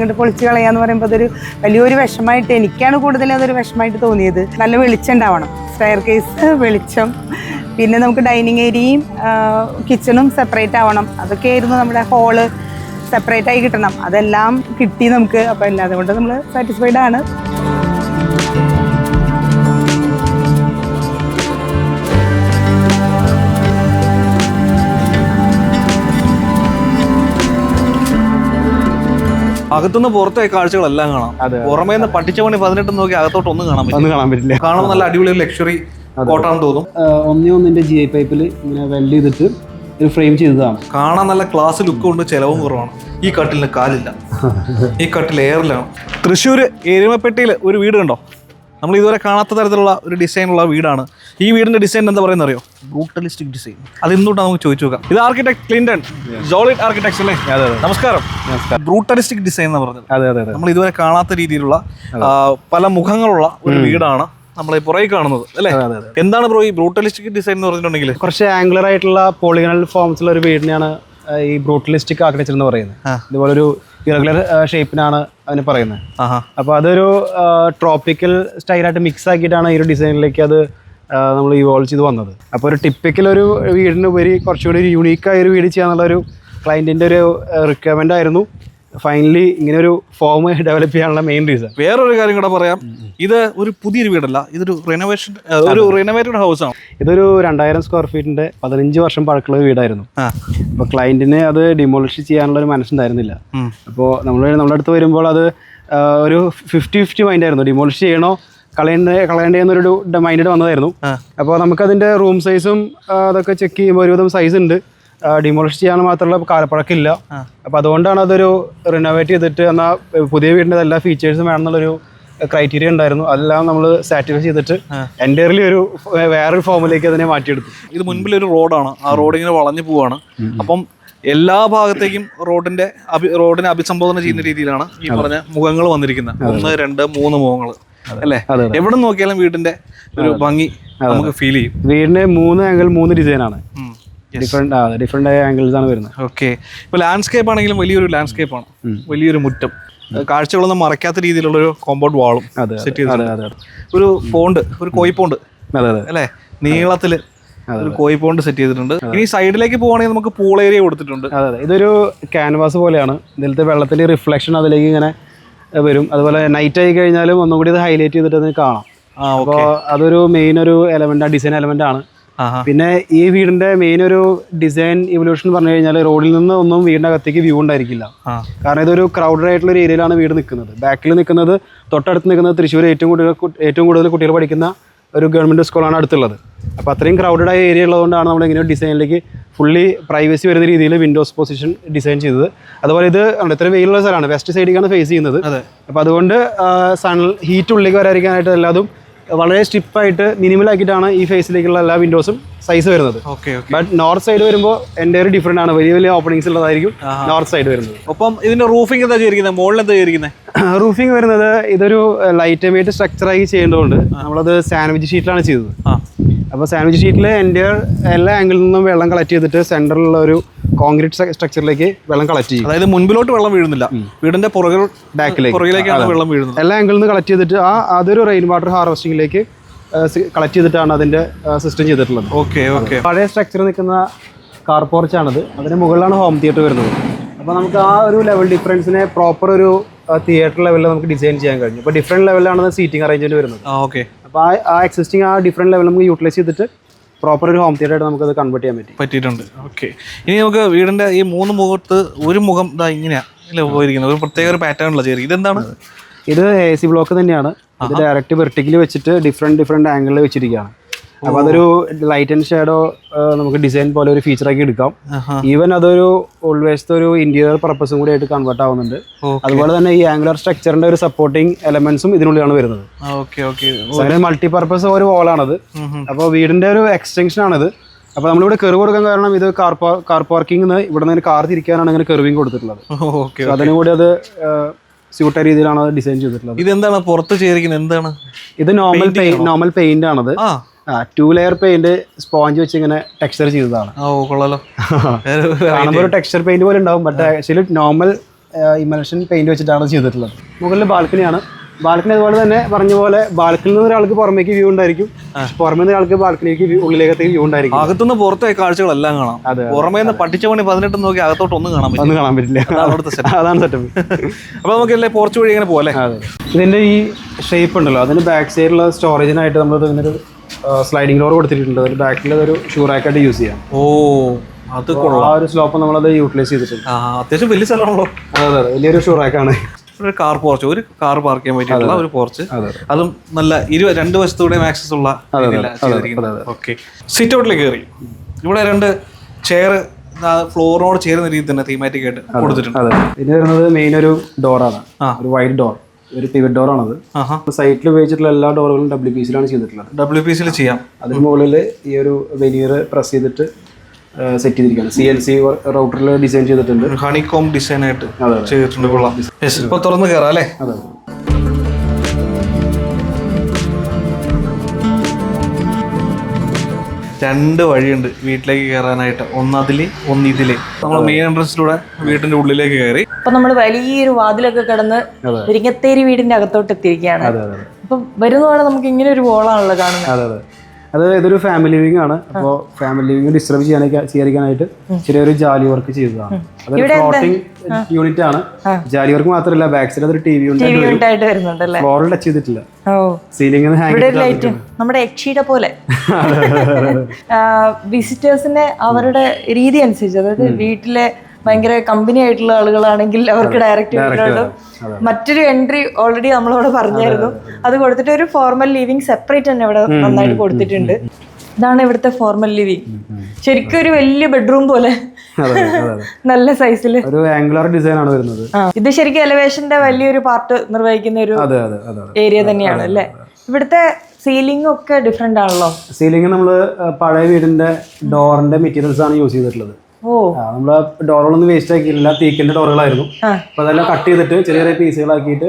അങ്ങോട്ട് പൊളിച്ച് കളയാന്ന് പറയുമ്പോൾ അതൊരു വലിയൊരു വിഷമായിട്ട് എനിക്കാണ് കൂടുതൽ അതൊരു വിഷമായിട്ട് തോന്നിയത്. നല്ല വെളിച്ചം ഉണ്ടാവണം. സ്റ്റെയർ കേസ് വെളിച്ചം. പിന്നെ നമുക്ക് ഡൈനിങ് ഏരിയയും കിച്ചണും സെപ്പറേറ്റ് ആവണം. അതൊക്കെ ആയിരുന്നു നമ്മുടെ ഹോൾ സെപ്പറേറ്റ് ആയി കിട്ടണം. അതെല്ലാം കിട്ടി നമുക്ക്. അപ്പോൾ എല്ലാം അതുകൊണ്ട് നമ്മൾ സാറ്റിസ്ഫൈഡ് ആണ്. അകത്തുനിന്ന് പുറത്തെ കാഴ്ചകളെല്ലാം കാണാം. പുറമേ നിന്ന് പഠിച്ച പണി പതിനെട്ട് നോക്കി അകത്തോട്ട് ഒന്നും കാണാൻ പറ്റില്ല. ഒന്നും കാണാൻ പറ്റില്ല. കാണുമ്പോൾ നല്ല അടിപൊളി ലക്ഷറി കോട്ടാണെന്ന് തോന്നും. ഒന്നേ ഒന്നിന്റെ ജി ഐ പൈപ്പിൽ ഇങ്ങനെ വെൽഡ് ചെയ്തിട്ട് ഒരു ഫ്രെയിം ചെയ്തതാണ്. കാണാൻ നല്ല ക്ലാസ് ലുക്ക് ഉണ്ട് ചെലവും കുറവാണ്. ഈ കട്ടിലിന് കാലില്ല. ഈ കട്ടിൽ എയറിലാണ് തൃശ്ശൂർ എരുമപ്പെട്ടിയിൽ ഒരു വീട് കണ്ടോ നമ്മൾ ഇതുവരെ കാണാത്ത തരത്തിലുള്ള ഒരു ഡിസൈനുള്ള വീടാണ്. ഈ വീടിന്റെ ഡിസൈൻ എന്താ പറയുന്ന അറിയോ? ബ്രൂട്ടലിസ്റ്റിക് ഡിസൈൻ അത് എന്തുകൊണ്ടാ നമുക്ക് ചോദിച്ചു നോക്കാം. ഇത് ആർക്കിടെക്ട് ക്ലിന്റൺ ജോളിറ്റ് ആർക്കിടെക്ട്സ് അല്ലേ? അതെ അതെ. നമസ്കാരം. ബ്രൂട്ടലിസ്റ്റിക് ഡിസൈൻ എന്ന് പറഞ്ഞത്. അതെ അതെ നമ്മൾ ഇതുവരെ കാണാത്ത രീതിയിലുള്ള പല മുഖങ്ങളുള്ള ഒരു വീടാണ് നമ്മൾ ഈ പുറകെ കാണുന്നത് അല്ലേ. എന്താണ് ബ്രോ ഈ ബ്രൂട്ടലിസ്റ്റിക് ഡിസൈൻ എന്ന് പറഞ്ഞിട്ടുണ്ടെങ്കിൽ? കുറച്ച് ആംഗുലർ ആയിട്ടുള്ള പോളിഗണൽ ഫോംസ് ഉള്ള ഒരു വീടിനെയാണ് ഈ ബ്രൂട്ടലിസ്റ്റിക് ആർക്കിടെക്ചർ എന്ന് പറയുന്നത്. ഇതുപോലെ ഒരു ഇറഗുലർ ഷേപ്പിനാണ് അതിന് പറയുന്നത്. അപ്പൊ അപ്പോൾ അതൊരു ട്രോപ്പിക്കൽ സ്റ്റൈലായിട്ട് മിക്സ് ആക്കിയിട്ടാണ് ഈ ഒരു ഡിസൈനിലേക്ക് അത് നമ്മൾ ഇവോൾവ് ചെയ്ത് വന്നത്. അപ്പോൾ ഒരു ടിപ്പിക്കൽ ഒരു വീടിന് ഉപരി കുറച്ചുകൂടി ഒരു യുണീക്കായ ഒരു വീട് ചെയ്യാന്നുള്ള ഒരു ക്ലയന്റിന്റെ ഒരു റിക്വയർമെന്റ് ആയിരുന്നു. ഫൈനലി ഇങ്ങനെ ഒരു ഫോം ഡെവലപ്പ് ചെയ്യാനുള്ള മെയിൻ റീസൺ വേറൊരു കാര്യം കൂടെ പറയാം. ഇത് ഒരു പുതിയൊരു വീടല്ല. ഇതൊരു റിനോവേഷൻ ഒരു റിനോവേറ്റഡ് ഹൗസ് ആണ്. ഇതൊരു രണ്ടായിരം സ്ക്വയർ ഫീറ്റിന്റെ പതിനഞ്ച് വർഷം പഴക്കമുള്ള വീടായിരുന്നു. അപ്പോൾ ക്ലയന്റിന് അത് ഡിമോളിഷ് ചെയ്യാനുള്ള ഒരു മനസ്സുണ്ടായിരുന്നില്ല. അപ്പോൾ നമ്മൾ നമ്മുടെ അടുത്ത് വരുമ്പോൾ അത് ഒരു ഫിഫ്റ്റി ഫിഫ്റ്റി മൈൻഡ് ആയിരുന്നു. ഡിമോളിഷ് ചെയ്യണോ കളയണ്ടേ കളയണ്ടേ എന്നൊരു മൈൻഡ് വന്നതായിരുന്നു. അപ്പോൾ നമുക്കതിന്റെ റൂം സൈസും അതൊക്കെ ചെക്ക് ചെയ്യുമ്പോൾ ഒരുവിധം സൈസ് ഉണ്ട്. ഡിമോളിഷ് ചെയ്യാൻ മാത്രമുള്ള കാലപ്പഴക്കില്ല അപ്പോൾ അതുകൊണ്ടാണ് അതൊരു റിനോവേറ്റ് ചെയ്തിട്ട് എന്നാൽ പുതിയ വീടിന്റെ എല്ലാ ഫീച്ചേഴ്സും വേണമെന്നുള്ളൊരു ക്രൈറ്റീരിയ ഉണ്ടായിരുന്നു. അതെല്ലാം നമ്മൾ സാറ്റിസ്ഫൈ ചെയ്തിട്ട് എന്റയർലി ഒരു വേറൊരു ഫോമിലേക്ക് അതിനെ മാറ്റിയെടുത്തു. ഇത് മുൻപിൽ ഒരു റോഡാണ്. ആ റോഡ് ഇങ്ങനെ വളഞ്ഞു പോവാണ്. അപ്പം എല്ലാ ഭാഗത്തേക്കും റോഡിന്റെ അഭി റോഡിനെ അഭിസംബോധന ചെയ്യുന്ന രീതിയിലാണ് ഈ പറഞ്ഞ മുഖങ്ങൾ വന്നിരിക്കുന്നത്. ഒന്ന് രണ്ട് മൂന്ന് മുഖങ്ങൾ. അല്ലേ? എവിടെ നോക്കിയാലും വീടിന്റെ ഒരു ഭംഗി നമുക്ക് ഫീൽ ചെയ്യും. വീടിന്റെ മൂന്ന് ആംഗിൾ മൂന്ന് ഡിസൈനാണ് ആ ഡിഫറെന്റ് ആയ ആംഗിൾസ് ആണ് വരുന്നത്. ഓക്കെ ഇപ്പൊ ലാൻഡ്സ്കേപ്പ് ആണെങ്കിലും വലിയൊരു ലാൻഡ്സ്കേപ്പ് ആണ്. വലിയൊരു മുറ്റം. കാഴ്ചകളൊന്നും മറക്കാത്ത രീതിയിലുള്ള ഒരു കോമ്പൗണ്ട് വാളും സെറ്റ് ചെയ്ത് ഒരു ഫോണ്ട് ഒരു കോയിപ്പോണ്ട് അതെ അതെ. അല്ലേ? നീളത്തിൽ ഒരു കോയി പോണ്ട് സെറ്റ് ചെയ്തിട്ടുണ്ട്. ഇനി സൈഡിലേക്ക് പോവാണെങ്കിൽ നമുക്ക് പൂൾ ഏരിയ കൊടുത്തിട്ടുണ്ട്. അതെ അതെ. ഇതൊരു ക്യാൻവാസ് പോലെയാണ്. ഇതിലത്തെ വെള്ളത്തിൽ റിഫ്ലക്ഷൻ അതിലേക്ക് ഇങ്ങനെ വരും. അതുപോലെ നൈറ്റ് ആയി കഴിഞ്ഞാലും ഒന്നും കൂടി ഇത് ഹൈലൈറ്റ് ചെയ്തിട്ട് അത് കാണാം. അപ്പോൾ അതൊരു മെയിൻ ഒരു എലമെന്റ് ഡിസൈൻ എലമെന്റ് ആണ്. പിന്നെ ഈ വീടിന്റെ മെയിൻ ഒരു ഡിസൈൻ ഇവല്യൂഷൻ പറഞ്ഞു കഴിഞ്ഞാൽ റോഡിൽ നിന്ന് ഒന്നും വീടിന്റെ അകത്തേക്ക് വ്യൂ ഉണ്ടായിരിക്കില്ല. കാരണം ഇതൊരു ക്രൗഡഡ് ആയിട്ടുള്ള ഒരു ഏരിയയിലാണ് വീട് നിൽക്കുന്നത്. ബാക്കിൽ നിൽക്കുന്നത് തൊട്ടടുത്ത് നിൽക്കുന്നത് തൃശ്ശൂർ ഏറ്റവും കൂടുതൽ ഏറ്റവും കൂടുതൽ കുട്ടികൾ പഠിക്കുന്ന ഒരു ഗവൺമെന്റ് സ്കൂളാണ് അടുത്തുള്ളത്. അപ്പോൾ അത്രയും ക്രൗഡഡ് ആയ ഏരിയ ഉള്ളതുകൊണ്ടാണ് നമ്മൾ ഇങ്ങനെ ഡിസൈനിലേക്ക് ഫുള്ളി പ്രൈവസി വരുന്ന രീതിയിൽ വിൻഡോസ് പൊസിഷൻ ഡിസൈൻ ചെയ്തത്. അതുപോലെ ഇത് ഇത്ര വെയിലുള്ള സ്ഥലമാണ്. വെസ്റ്റ് സൈഡിലേക്കാണ് ഫേസ് ചെയ്യുന്നത്. അപ്പോൾ അതുകൊണ്ട് സൺ ഹീറ്റ് ഉള്ളിലേക്ക് വരാതിരിക്കാനായിട്ട് എല്ലാതും വളരെ സ്റ്റിപ്പായിട്ട് മിനിമലാക്കിയിട്ടാണ് ഈ ഫേസിലേക്കുള്ള എല്ലാ വിൻഡോസും സൈസ് വരുന്നത്. ബട്ട് നോർത്ത് സൈഡ് വരുമ്പോൾ എന്റെ ഒരു ഡിഫറെന്റ് ആണ്. വലിയ വലിയ ഓപ്പണിങ്സ് ഉള്ളതായിരിക്കും നോർത്ത് സൈഡ് വരുന്നത്. ഒപ്പം ഇതിന്റെ റൂഫിംഗ് എന്താ ചെയ്തിരിക്കുന്നത്? മുകളിൽ എന്താ ചെയ്തിരിക്കുന്നത്? റൂഫിംഗ് വരുന്നത് ഇതൊരു ലൈറ്റ് വെയിറ്റ് സ്ട്രക്ചറായി ചെയ്യേണ്ടതുകൊണ്ട് നമ്മളത് സാൻഡ്വിച്ച് ഷീറ്റിലാണ് ചെയ്തത്. അപ്പോൾ സാൻഡ്വിച്ച് ഷീറ്റിൽ എന്റെ എല്ലാ ആംഗിളിൽ നിന്നും വെള്ളം കളക്ട് ചെയ്തിട്ട് സെന്ററിലുള്ള ഒരു കോൺക്രീറ്റ് സ്ട്രക്ചറിലേക്ക് വെള്ളം കളക്ട് ചെയ്യും. അതായത് മുൻപിലോട്ട് വെള്ളം വീഴുന്നില്ല. വീടിന്റെ പുറകിൽ ബാക്കിലേക്ക് പുറകിലേക്കാണ് വെള്ളം വീഴുന്നത്. എല്ലാ ആംഗിളിൽ നിന്ന് കളക്ട് ചെയ്തിട്ട് ആ അതൊരു റെയിൻ വാട്ടർ ഹാർവസ്റ്റിംഗിലേക്ക് കളക്ട് ചെയ്തിട്ടാണ് അതിന്റെ സിസ്റ്റം ചെയ്തിട്ടുള്ളത്. Okay okay. പഴയ സ്ട്രക്ചർ നിൽക്കുന്ന കാർ പോർച്ചാണത് അതിന് മുകളിലാണ് ഹോം തിയേറ്റർ വരുന്നത്. അപ്പോൾ നമുക്ക് ആ ഒരു ലെവൽ ഡിഫറൻസിനെ പ്രോപ്പർ ഒരു തിയേറ്റർ ലെവലിൽ നമുക്ക് ഡിസൈൻ ചെയ്യാൻ കഴിഞ്ഞു. അപ്പോൾ ഡിഫറെന്റ് ലെവലിലാണ് സീറ്റിംഗ് അറേഞ്ച്മെന്റ് വരുന്നത്. ഓക്കെ. അപ്പോൾ ആ എക്സിസ്റ്റിംഗ് ആ ഡിഫറെന്റ് ലെവൽ നമുക്ക് യൂട്ടിലൈസ് ചെയ്തിട്ട് പ്രോപ്പർ ഒരു ഹോം തിയേറ്റർ ആയിട്ട് നമുക്ക് അത് കൺവേർട്ട് ചെയ്യാൻ പറ്റി. പറ്റിയിട്ടുണ്ട്. ഓക്കെ. ഇനി നമുക്ക് വീടിന്റെ ഈ മൂന്ന് മുഖത്ത് ഒരു മുഖം ഇതാ ഇങ്ങനെയാണ് പോയിരിക്കുന്നത്. ഒരു പ്രത്യേക ഒരു പാറ്റേൺ ഉള്ള ചെയ്തി ഇതെന്താണ്? ഇത് എ സി ബ്ലോക്ക് തന്നെയാണ്. ഇത് ഡയറക്റ്റ് വെർട്ടിക്കലി വെച്ചിട്ട് ഡിഫറെന്റ് ഡിഫറെന്റ് ആംഗിളിൽ വെച്ചിരിക്കുകയാണ്. അപ്പൊ അതൊരു ലൈറ്റ് ആൻഡ് ഷാഡോ നമുക്ക് ഡിസൈൻ പോലെ ഒരു ഫീച്ചറാക്കി എടുക്കാം. ആഹാ. ഈവൻ അതൊരു ഓൾവേസ് ഒരു ഇന്റീരിയർ പർപ്പസും കൂടി ആയിട്ട് കൺവേർട്ട് ആവുന്നുണ്ട്. അതുപോലെ തന്നെ ഈ ആംഗുലർ സ്ട്രക്ചറിന്റെ ഒരു സപ്പോർട്ടിങ് എലമെന്റ്സും ഇതിനുള്ളിലാണ് വരുന്നത്. മൾട്ടിപർപ്പസ് ഒരു വോളാണത് അപ്പോൾ വീടിന്റെ ഒരു എക്സ്റ്റൻഷൻ ആണിത്. അപ്പൊ നമ്മളിവിടെ കെറിവ് കൊടുക്കാൻ കാരണം ഇത് കാർ കാർ പാർക്കിംഗ് ഇവിടെ നിന്ന് കാർ തിരിക്കാനാണ് ഇങ്ങനെ കെറിവിങ് കൊടുത്തിട്ടുള്ളത്. അതിനും കൂടി അത് സ്യൂട്ടായ രീതിയിലാണ് അത് ഡിസൈൻ ചെയ്തിട്ടുള്ളത്? ഇതെന്താണ്? പുറത്ത് ചെയ്തിരിക്കുന്നത്. എന്താണ്? ഇത് നോർമൽ നോർമൽ പെയിന്റ് ആണത്. ടൂ ലെയർ പെയിന്റ് സ്പോഞ്ച് വെച്ച് ഇങ്ങനെ ടെക്സ്ചർ ചെയ്തതാണ്. കാണുമ്പോൾ ഒരു ടെക്സ്ചർ പെയിന്റ് പോലെ ഉണ്ടാവും but actually normal emulsion paint വെച്ചിട്ടാണ് ചെയ്തിട്ടുള്ളത്. മുകളിൽ ബാൽക്കണിയാണ് ബാൽക്കണി അതുപോലെ തന്നെ പറഞ്ഞ പോലെ ബാൽക്കണിയിൽ നിന്ന് ഒരാൾക്ക് പുറമേക്ക് വ്യൂ ഉണ്ടായിരിക്കും. പുറമേ നിന്ന് ഒരാൾക്ക് ബാൽക്കണിക്ക് ഉള്ളിലേക്ക് ഉള്ളിലേക്കത്തേക്ക് വ്യൂ ഉണ്ടായിരിക്കും. അകത്തുനിന്ന് പുറത്തെ കാഴ്ചകളെല്ലാം കാണാം. അതെ, പുറമേ നിന്ന് പഠിച്ച പണി പതിനെട്ട് നോക്കി അകത്തോട്ട് ഒന്നും കാണാൻ ഒന്നും കാണാൻ പറ്റില്ല. അതാണ് അവിടുത്തെ setup. അതാണ് സെറ്റപ്പ് അപ്പൊ നമുക്ക് അല്ലേ പോർച്ച് വഴി ഇങ്ങനെ പോലെ ഇതിന്റെ ഈ ഷേപ്പ് ഉണ്ടല്ലോ. അതിന് ബാക്ക് സൈഡിലുള്ള സ്റ്റോറേജിനായിട്ട് നമ്മൾ ഇങ്ങനെ ഒരു സ്ലൈഡിംഗ് ഡോർ കൊടുത്തിട്ടുണ്ട്. അതിന് ബാക്കിൽ ഒരു ഷൂറാക്കായിട്ട് യൂസ് ചെയ്യാം. ഓ അത് ആ ഒരു സ്ലോപ്പ് നമ്മളത് യൂട്ടിലൈസ് ചെയ്തിട്ടുണ്ട്. അത്യാവശ്യം വലിയ സ്ഥലമാണല്ലോ. അതെ അതെ. വലിയൊരു ഷൂറാക്കാണ് ഒരു കാർ പോർച്ച് ഒരു കാർ പാർക്ക് ചെയ്യാൻ പറ്റിയിട്ടുള്ള ഒരു പോർച്ച് അതെ. നല്ല ഇരു രണ്ട് വശത്തൂടെയും ആക്സസ് ഉള്ള ഓക്കെ സിറ്റ് ഔട്ടിലേക്ക് കയറി ഇവിടെ രണ്ട് ചെയർ ഫ്ലോറിനോട് ചേരുന്ന രീതിയിൽ തന്നെ തീമാറ്റിക് ആയിട്ട് കൊടുത്തിട്ടുണ്ട്. ഇത് വരുന്നത് മെയിൻ ഒരു ഡോറാണ് ഒരു വൈറ്റ് ഡോർ ഒരു പിവറ്റ് ഡോറാണത് ആണത്. സൈറ്റിൽ ഉപയോഗിച്ചിട്ടുള്ള എല്ലാ ഡോറുകളും ഡബ്ല്യു പി സിയിലാണ് ചെയ്തിട്ടുള്ളത്. ഡബ്ല്യു പി സിയിൽ ചെയ്യാം. അതിന് മുകളിൽ ഈ ഒരു വെനീർ പ്രസ് ചെയ്തിട്ട് സെറ്റ് ചെയ്തിരിക്കുകയാണ് സി എൽ സി റൗട്ടറിൽ ഡിസൈൻ ചെയ്തിട്ടുണ്ട്. ഹണിക്കോം ഹണികോം ഡിസൈൻ ആയിട്ട്. ചെയ്തിട്ടുണ്ട് കൊള്ളാം. ഇപ്പൊ തുറന്ന് കയറാം അല്ലേ? അതെ രണ്ട് വഴിയുണ്ട് വീട്ടിലേക്ക് കയറാനായിട്ട് ഒന്നതിൽ ഒന്നിതിൽ ഒന്ന് ഇതിൽ. നമ്മൾ മെയിൻ എൻട്രൻസിലൂടെ വീടിന്റെ ഉള്ളിലേക്ക് കയറി അപ്പൊ നമ്മൾ വലിയൊരു വാതിലൊക്കെ കടന്ന് ഇരിങ്ങത്തേരി വീടിന്റെ അകത്തോട്ട് എത്തിയിരിക്കുകയാണ്. അപ്പൊ വരുന്നതോടെ നമുക്ക് ഇങ്ങനെ ഒരു വോളാണല്ലോ കാണുന്നത്. അതെ ഇതൊരു ഫാമിലി ലിവിംഗ് ആണ്. അപ്പോൾ ഫാമിലി ലിവിംഗ് ഡിസ്റ്റർബ് ചെയ്യാനൊക്കെ ചെയ്യാതിരിക്കാനായിട്ട് ചെറിയൊരു ജാലി വർക്ക് ചെയ്തതാണ്. അതൊരു ഫ്ലോട്ടിംഗ് യൂണിറ്റ് ആണ്. ജാലി വർക്ക് മാത്രമല്ല ബാക്ക് സൈഡ് അതൊരു ടി വി വരുന്നുണ്ടല്ലേ ഫ്ലോറിൽ ടച്ച് ചെയ്തിട്ടില്ല. സീലിംഗ് ലൈറ്റ് നമ്മുടെ യക്ഷിയുടെ പോലെ. വിസിറ്റേഴ്സിനെ അവരുടെ രീതി അനുസരിച്ച് അതായത് വീട്ടിലെ ഭയങ്കര കമ്പനി ആയിട്ടുള്ള ആളുകളാണെങ്കിൽ അവർക്ക് ഡയറക്റ്റ് മറ്റൊരു എൻട്രി ഓൾറെഡി നമ്മളോട് പറഞ്ഞായിരുന്നു. അത് കൊടുത്തിട്ട് ഒരു ഫോർമൽ ലീവിങ് സെപ്പറേറ്റ് തന്നെ ഇവിടെ നന്നായിട്ട് കൊടുത്തിട്ടുണ്ട്. ഇതാണ് ഇവിടുത്തെ ഫോർമൽ ലിവിങ് ശരിക്കും ഒരു വലിയ ബെഡ്റൂം പോലെ. നല്ല സൈസിൽ ഒരു ആംഗുലർ ഡിസൈൻ ആണ് വരുന്നത്. ഇത് ശരിക്കും എലവേഷന്റെ വലിയൊരു പാർട്ട് നിർവഹിക്കുന്ന ഒരു ഏരിയ തന്നെയാണ് അല്ലേ? ഇവിടുത്തെ സീലിംഗ് ഒക്കെ ഡിഫറെന്റ് ആണല്ലോ? സീലിംഗ് നമ്മൾ പഴയ വീടിന്റെ ഡോറിന്റെ മെറ്റീരിയൽസ് ആണ് യൂസ് ചെയ്തിട്ടുള്ളത്. ഓ. നമ്മൾ ഡോറുകളൊന്നും വേസ്റ്റ് ആക്കിയില്ല തീക്കിന്റെ ഡോറുകളായിരുന്നു. അപ്പൊ അതെല്ലാം കട്ട് ചെയ്തിട്ട് ചെറിയ ചെറിയ പീസുകളാക്കിയിട്ട്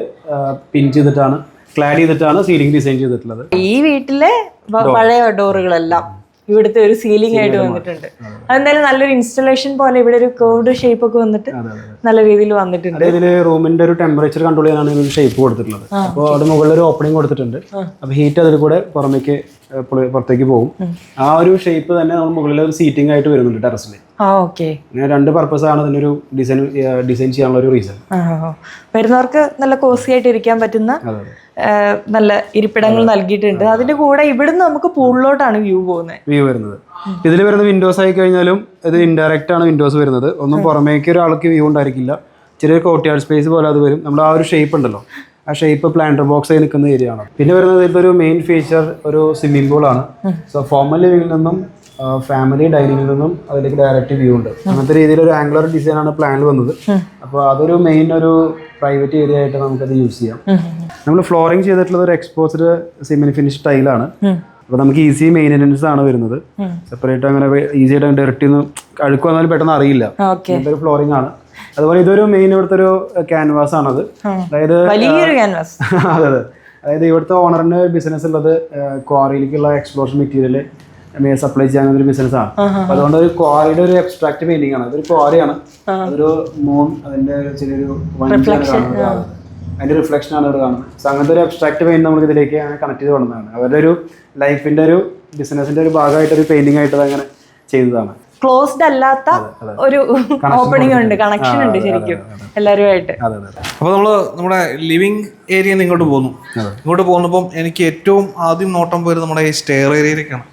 പിൻ ചെയ്തിട്ടാണ് ക്ലാഡ് ചെയ്തിട്ടാണ് സീലിംഗ് ഡിസൈൻ ചെയ്തിട്ടുള്ളത്. ഈ വീട്ടിലെ പഴയ ഡോറുകളെല്ലാം ഇവിടുത്തെ ഒരു സീലിംഗ് ആയിട്ട് വന്നിട്ടുണ്ട്. അതെന്തായാലും നല്ലൊരു ഇൻസ്റ്റലേഷൻ പോലെ ഇവിടെ ഒരു കേർഡ് ഷേപ്പ് ഒക്കെ വന്നിട്ട് നല്ല രീതിയിൽ വന്നിട്ടുണ്ട്. ഇതിൽ റൂമിന്റെ ഒരു ടെമ്പറേച്ചർ കൺട്രോൾ ചെയ്യാനാണ് ഷേപ്പ് കൊടുത്തിട്ടുള്ളത്. അപ്പോൾ അവിടെ മുകളിൽ ഒരു ഓപ്പണിംഗ് കൊടുത്തിട്ടുണ്ട്. അപ്പോൾ ഹീറ്റ് അതിൽ കൂടെ പുറമേക്ക് പുറത്തേക്ക് പോകും. ആ ഒരു ഷേപ്പ് തന്നെ നമ്മൾ മുകളിൽ ഒരു സീറ്റിംഗ് ആയിട്ട് വരുന്നുണ്ട് ടെറസിൽ രണ്ട് പർപ്പസ് ആണ് ഇതിനൊരു ഡിസൈൻ ഡിസൈൻ ചെയ്യാനുള്ള ഒരു റീസൺ വരുന്നവർക്ക് നല്ല കോസി ആയിട്ട് ഇരിക്കാൻ പറ്റുന്ന നല്ല ഇരിപ്പിടങ്ങൾ നൽകിയിട്ടുണ്ട്. അതിന്റെ കൂടെ ഇവിടുന്ന് നമുക്ക് പൂളിലോട്ടാണ് വ്യൂ പോകുന്നത് വ്യൂ വരുന്നത്. ഇതിൽ വരുന്ന വിൻഡോസ് ആയി കഴിഞ്ഞാലും ഇത് ഇൻഡയറക്റ്റ് ആണ് വിൻഡോസ് വരുന്നത്. ഒന്നും പുറമേക്ക് ഒരാൾക്ക് വ്യൂ ഉണ്ടായിരിക്കില്ല. ചെറിയൊരു കോട്ടിയാർഡ് സ്പേസ് പോലെ അത് വരും. നമ്മൾ ആ ഒരു ഷേപ്പ് ഉണ്ടല്ലോ. ആ ഷേപ്പ് പ്ലാന്റർ ബോക്സ് ആയി നിൽക്കുന്ന ഏരിയ ആണ്. പിന്നെ വരുന്നത് ഇതൊരു ഒരു മെയിൻ ഫീച്ചർ ഒരു സ്വിമ്മിംഗ് പൂൾ ആണ്. സോ ഫോമൽ ലിവിംഗിൽ നിന്നും ഫാമിലി ഡൈനിങ്ങിൽ നിന്നും അതിലേക്ക് ഡയറക്റ്റ് വ്യൂ ഉണ്ട്. അങ്ങനത്തെ രീതിയിൽ ഒരു ആംഗുലർ ഡിസൈൻ ആണ് പ്ലാനിൽ വന്നത്. അപ്പോൾ അതൊരു മെയിൻ ഒരു പ്രൈവറ്റ് ഏരിയ ആയിട്ട് നമുക്കത് യൂസ് ചെയ്യാം. നമ്മൾ ഫ്ലോറിംഗ് ചെയ്തിട്ടുള്ളത് ഒരു എക്സ്പോസ്ഡ് സിമെന്റ് ഫിനിഷ് ടൈലാണ് അപ്പോൾ നമുക്ക് ഈസി മെയിന്റനൻസ് ആണ് വരുന്നത്. സെപ്പറേറ്റ് അങ്ങനെ ഈസി ആയിട്ട് ഡയറക്റ്റ് അഴുക്ക് വന്നാലും പെട്ടെന്ന് അറിയില്ല. ഓക്കെ ഫ്ലോറിംഗ് ആണ്. അതുപോലെ ഇതൊരു മെയിൻ ഇവിടുത്തെ ഒരു ക്യാൻവാസ് ആണത്. അതായത് വലിയൊരു ക്യാൻവാസ് അതെ അതെ. അതായത് ഇവിടുത്തെ ഓണറിന്റെ ബിസിനസ് ഉള്ളത് ക്വാറിയിലേക്കുള്ള എക്സ്പ്ലോഷൻ മെറ്റീരിയൽ സപ്ലൈ ചെയ്യാൻ ഒരു ബിസിനസ് ആണ്. അപ്പൊ അതുകൊണ്ട് ഒരു ക്വാറിയുടെ ഒരു എബ്സ്ട്രാക്ട് പെയിന്റിംഗ് ആണ്. അതൊരു ക്വാറിയാണ് അതൊരു മൂൺ അതിന്റെ ചെറിയൊരു വഞ്ചിയാണ് കാണുന്നത് റിഫ്ലക്ഷനാണ് റിഫ്ലക്ഷൻ ആണ് ഇവിടെ കാണുന്നത്. സോ അങ്ങനത്തെ ഒരു അബ്സ്ട്രാക്ട് പെയിന്റ് നമുക്ക് ഇതിലേക്ക് കണക്ട് ചെയ്ത് കൊണ്ടുവന്നതാണ്. അവരുടെ ഒരു ലൈഫിന്റെ ഒരു ബിസിനസിന്റെ ഒരു ഭാഗമായിട്ട് ഒരു പെയിന്റിംഗ് ആയിട്ട് അങ്ങനെ ചെയ്തതാണ്. ക്ലോസ്ഡ് അല്ലാത്ത ഒരു ഓപ്പണിംഗ് ഉണ്ട് കണക്ഷൻ ഉണ്ട് ശരിക്കും എല്ലാവരുമായിട്ട്. അതെ അതെ അപ്പോൾ നമ്മൾ നമ്മുടെ ലിവിംഗ് ഏരിയയിൽ നിന്ന് ഇങ്ങോട്ട് പോന്നു ഇങ്ങോട്ട് പോകുന്നപ്പം എനിക്ക് ഏറ്റവും ആദ്യം നോട്ടം പോയത് നമ്മുടെ ഈ സ്റ്റെയർ ഏരിയയിലേക്കാണ്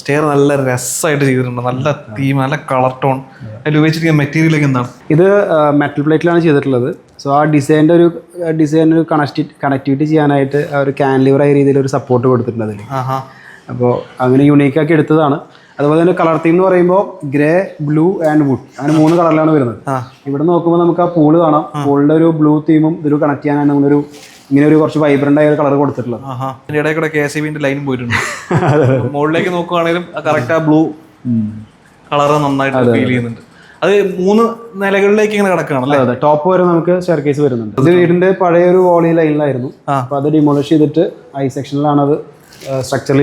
സ്റ്റെയർ നല്ല രസമായിട്ട് ചെയ്തിട്ടുണ്ട്. നല്ല തീം നല്ല കളർ ടോൺ അതിൽ ഉപയോഗിച്ചിരിക്കുന്ന മെറ്റീരിയലൊക്കെ എന്താണ്? ഇത് മെറ്റൽ പ്ലേറ്റിലാണ് ചെയ്തിട്ടുള്ളത്. സോ ആ ഡിസൈന്റെ ഒരു ഡിസൈൻ ഒരു കണക്റ്റി കണക്ടിവിറ്റി ചെയ്യാനായിട്ട് ആ ഒരു കാൻലിവറായ ആയ രീതിയിൽ ഒരു സപ്പോർട്ട് കൊടുത്തിട്ടുണ്ട് അതിൽ അപ്പോൾ അങ്ങനെ യുണീക്കാക്കി ആക്കി എടുത്തതാണ്. അതുപോലെ തന്നെ കളർ തീം എന്ന് പറയുമ്പോൾ ഗ്രേ ബ്ലൂ ആൻഡ് വുഡ് അങ്ങനെ മൂന്ന് കളറിലാണ് വരുന്നത്. ഇവിടെ നോക്കുമ്പോൾ നമുക്ക് ആ പൂൾ കാണാം. പൂളിന്റെ ഒരു ബ്ലൂ തീമും ഇതിൽ കണക്ട് ചെയ്യാനാണ് നമ്മളൊരു ഇങ്ങനെ ഒരു കുറച്ച് വൈബ്രന്റ് ആയ കളർ കൊടുത്തിട്ടുള്ളത്. ഇടയിൽ കൂടെ കെ സി ബിന്റെ ലൈൻ പോയിട്ടുണ്ട്. മുകളിലേക്ക് നോക്കുവാണെങ്കിലും കറക്റ്റ് ആ ബ്ലൂ കളർ നന്നായിട്ട് ഫീൽ ചെയ്യുന്നുണ്ട്. അത് മൂന്ന് നിലകളിലേക്ക് ഇങ്ങനെ കിടക്കുകയാണല്ലേ അതെ ടോപ്പ് വരെ നമുക്ക് സ്റ്റെയർകേസ് വരുന്നുണ്ട്. ഇത് വീടിന്റെ പഴയ ഒരു വോളി ലൈനിലായിരുന്നു. അപ്പൊ അത് ഡിമോളിഷ് ചെയ്തിട്ട് ഐ സെക്ഷനിലാണ് അത് സ്ട്രക്ചറിൽ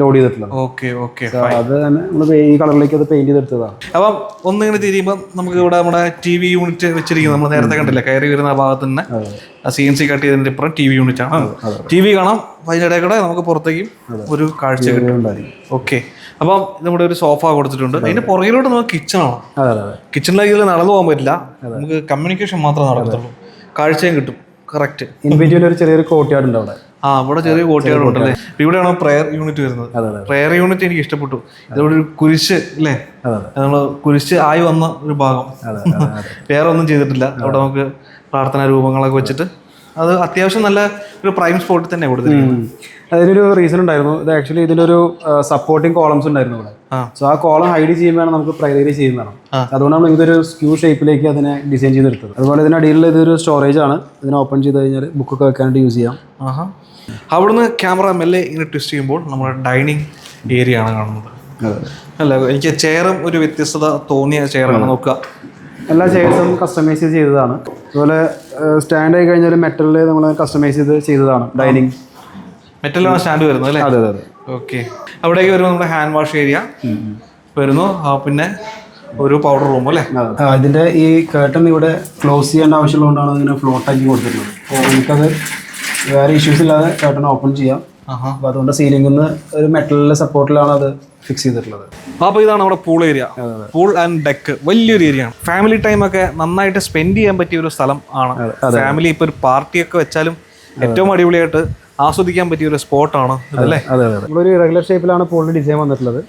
ലോഡ് ചെയ്തിട്ടുള്ളത്. ഓക്കെ ഓക്കെ അത് തന്നെ നമ്മൾ ഈ കളറിലേക്ക് അത് പെയിന്റ് ചെയ്തെടുത്തതാണ് അപ്പം ഒന്നിങ്ങനെ തിരിയുമ്പോൾ നമുക്ക് ഇവിടെ നമ്മുടെ ടി വി യൂണിറ്റ് വെച്ചിരിക്കുന്നത് നമ്മൾ നേരത്തെ കണ്ടില്ല കയറി വരുന്ന ആ ഭാഗത്ത് തന്നെ സി എൻ സി കട്ട് ചെയ്തതിന്റെ ഇപ്പുറം ടി വി യൂണിറ്റ് ആണ്. ടി വി കാണാം അതിനിടെ കൂടെ നമുക്ക് പുറത്തേക്കും ഒരു കാഴ്ച ഓക്കെ അപ്പം നമ്മുടെ ഒരു സോഫ കൊടുത്തിട്ടുണ്ട്. അതിന്റെ പുറകിലോട്ട് നമുക്ക് കിച്ചണാണ് കിച്ചണിലേക്ക് ഇതിൽ നടന്നു പോകാൻ പറ്റില്ല. നമുക്ക് കമ്മ്യൂണിക്കേഷൻ മാത്രമേ നടക്കത്തുള്ളൂ. കാഴ്ചയും കിട്ടും. കറക്റ്റ് ഇൻ ഒരു ചെറിയൊരു കോട്ടിയാടുണ്ട് അവിടെ. ആ ഇവിടെ ചെറിയ കോട്ടയാട് ഇവിടെയാണോ പ്രെയർ യൂണിറ്റ് വരുന്നത്. പ്രെയർ യൂണിറ്റ് എനിക്ക് ഇഷ്ടപ്പെട്ടു. ഇതോടെ ഒരു കുരിശ് അല്ലേ നമ്മൾ നമ്മൾ കുരിശ് ആയി വന്ന ഒരു ഭാഗം. വേറെ ഒന്നും ചെയ്തിട്ടില്ല. അവിടെ നമുക്ക് പ്രാർത്ഥനാ രൂപങ്ങളൊക്കെ വെച്ചിട്ട് അത് അത്യാവശ്യം നല്ല ഒരു പ്രൈം സ്പോട്ടിൽ തന്നെ കൊടുത്തിരിക്കുന്നത്. അതിനൊരു റീസൺ ഉണ്ടായിരുന്നു. ഇത് ആക്ച്വലി ഇതിനൊരു സപ്പോർട്ടിങ് കോളംസ് ഉണ്ടായിരുന്നു ഇവിടെ. സോ ആ കോളം ഹൈഡ് ചെയ്യുമ്പോൾ നമുക്ക് പ്രൈവറി ചെയ്യും വേണം അതുകൊണ്ടാണ് ഇതൊരു സ്ക്യൂ ഷേപ്പിലേക്ക് അതിനെ ഡിസൈൻ ചെയ്തെടുത്തത്. അതുപോലെ ഇതിനടിയിൽ ഇതൊരു സ്റ്റോറേജ് ആണ്. ഇതിനെ ഓപ്പൺ ചെയ്ത് കഴിഞ്ഞാൽ ബുക്കൊക്കെ വെക്കാനായിട്ട് യൂസ് ചെയ്യാം. ആഹാ. അവിടുന്ന് ക്യാമറ മെല്ലെ ഇങ്ങനെ ട്വിസ്റ്റ് ചെയ്യുമ്പോൾ നമ്മുടെ ഡൈനിങ് ഏരിയ ആണ് കാണുന്നത്. അല്ല? എനിക്ക് ചെയറും ഒരു വ്യത്യസ്തത തോന്നിയ ചെയറാണ് നോക്കുക. എല്ലാ ചെയർസും കസ്റ്റമൈസ് ചെയ്തതാണ്. അതുപോലെ സ്റ്റാൻഡ് ആയി കഴിഞ്ഞാൽ മെറ്റലിൽ നമ്മൾ കസ്റ്റമൈസ് ചെയ്ത് ചെയ്തതാണ് ഡൈനിങ് മെറ്റലാണ് സ്റ്റാൻഡ് വരുന്നത് അല്ലേ? അതെ അതെ ഓക്കെ അവിടേക്ക് വരുമ്പോൾ നമ്മുടെ ഹാൻഡ് വാഷ് ഏരിയ വരുന്നു. പിന്നെ ഒരു പൗഡർ റൂം അല്ലേ? ഇതിന്റെ ഈ കേട്ടൺ ഇവിടെ ക്ലോസ് ചെയ്യേണ്ട ആവശ്യമുള്ളതുകൊണ്ടാണ് ഇങ്ങനെ ഫ്ലോട്ടാക്കി കൊടുത്തിട്ടുള്ളത്. അപ്പോൾ നമുക്കത് വേറെ ഇഷ്യൂസ് ഇല്ലാതെ കേട്ടൺ ഓപ്പൺ ചെയ്യാം. അപ്പൊ അപ്പോൾ അതുകൊണ്ട് സീലിംഗിൽ നിന്ന് ഒരു മെറ്റലിന്റെ സപ്പോർട്ടിലാണ് അത് ഫിക്സ് ചെയ്തിട്ടുള്ളത്. അപ്പോൾ ഇതാണ് നമ്മുടെ pool area pool and deck വലിയൊരു ഏരിയ ആണ്. ഫാമിലി ടൈം ഒക്കെ നന്നായിട്ട് സ്പെൻഡ് ചെയ്യാൻ പറ്റിയ ഒരു സ്ഥലം ആണ്. ഫാമിലി ഇപ്പോൾ ഒരു പാർട്ടി ഒക്കെ വെച്ചാലും ഏറ്റവും അടിപൊളിയായിട്ട് ആസ്വദിക്കാൻ പറ്റിയ ഒരു സ്പോട്ട് ആണ് ഒരു റെഗുലർ ഷേപ്പിലാണ് പൂളിന്റെ ഡിസൈൻ വന്നിട്ടുള്ളത്.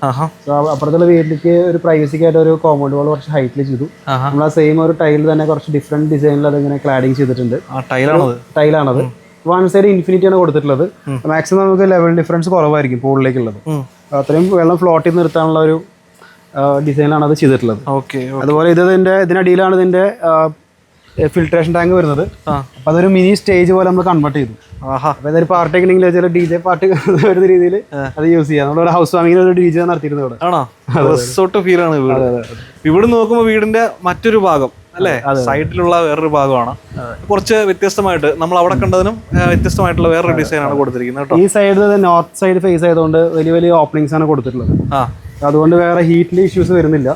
അപ്പുറത്തുള്ള വീട്ടിലേക്ക് ഒരു പ്രൈവസിക്ക് ആയിട്ട് ഒരു കോമ്പൗണ്ട് വാൾ കുറച്ച് ഹൈറ്റിൽ ചെയ്തു. നമ്മൾ ആ സെയിം ഒരു ടൈൽ തന്നെ കുറച്ച് ഡിഫറെന്റ് ഡിസൈനിൽ അത് ഇങ്ങനെ ക്ലാഡിങ് ചെയ്തിട്ടുണ്ട്. ടൈലാണത് വൺ സൈഡ് ഇൻഫിനിറ്റി ആണ് കൊടുത്തിട്ടുള്ളത്. മാക്സിമം നമുക്ക് ലെവൽ ഡിഫറൻസ് കുറവായിരിക്കും പൂളിലേക്കുള്ളത് അത്രയും വെള്ളം ഫ്ലോട്ട് ചെയ്ത് നിർത്താനുള്ള ഒരു ഡിസൈനാണ് അത് ചെയ്തിട്ടുള്ളത്. ഓക്കെ അതുപോലെ ഇത് ഇതിന്റെ ഇതിനടിയിലാണ് ഇതിന്റെ ഫിൽട്രേഷൻ ടാങ്ക് വരുന്നത്. അപ്പൊ അതൊരു മിനി സ്റ്റേജ് പോലെ നമ്മൾ കൺവേർട്ട് ചെയ്തു. ആഹാ. അപ്പൊ ഇതൊരു പാർട്ടി ഒക്കെ ഉണ്ടെങ്കിൽ ഡി ജെ പാർട്ടി വരുന്ന രീതിയിൽ അത് യൂസ് ചെയ്യാം. നമ്മുടെ ഹൗസ് വാമിങ്ങിന് ഒരു ഡി ജെ നടത്തിയിരുന്നു ഇവിടെ. ആണോ? റിസോർട്ട് ഫീലാണ് വീട്. ഇവിടെ നോക്കുമ്പോൾ വീടിന്റെ മറ്റൊരു ഭാഗം. അല്ലേ? സൈഡിലുള്ള വേറൊരു ഭാഗമാണ്. കുറച്ച് വ്യത്യസ്തമായിട്ട് നമ്മൾ അവിടെ കണ്ടതിനും വ്യത്യസ്തമായിട്ടുള്ള വേറൊരു ഡിസൈൻ ആണ് കൊടുത്തിരിക്കുന്നത് കേട്ടോ. ഈ സൈഡ് നോർത്ത് സൈഡ് ഫേസ് ആയതുകൊണ്ട് വലിയ വലിയ ഓപ്പണിങ്സ് ആണ് കൊടുത്തിട്ടുള്ളത്. അതുകൊണ്ട് വേറെ ഹീറ്റിന്റെ ഇഷ്യൂസ് വരുന്നില്ല.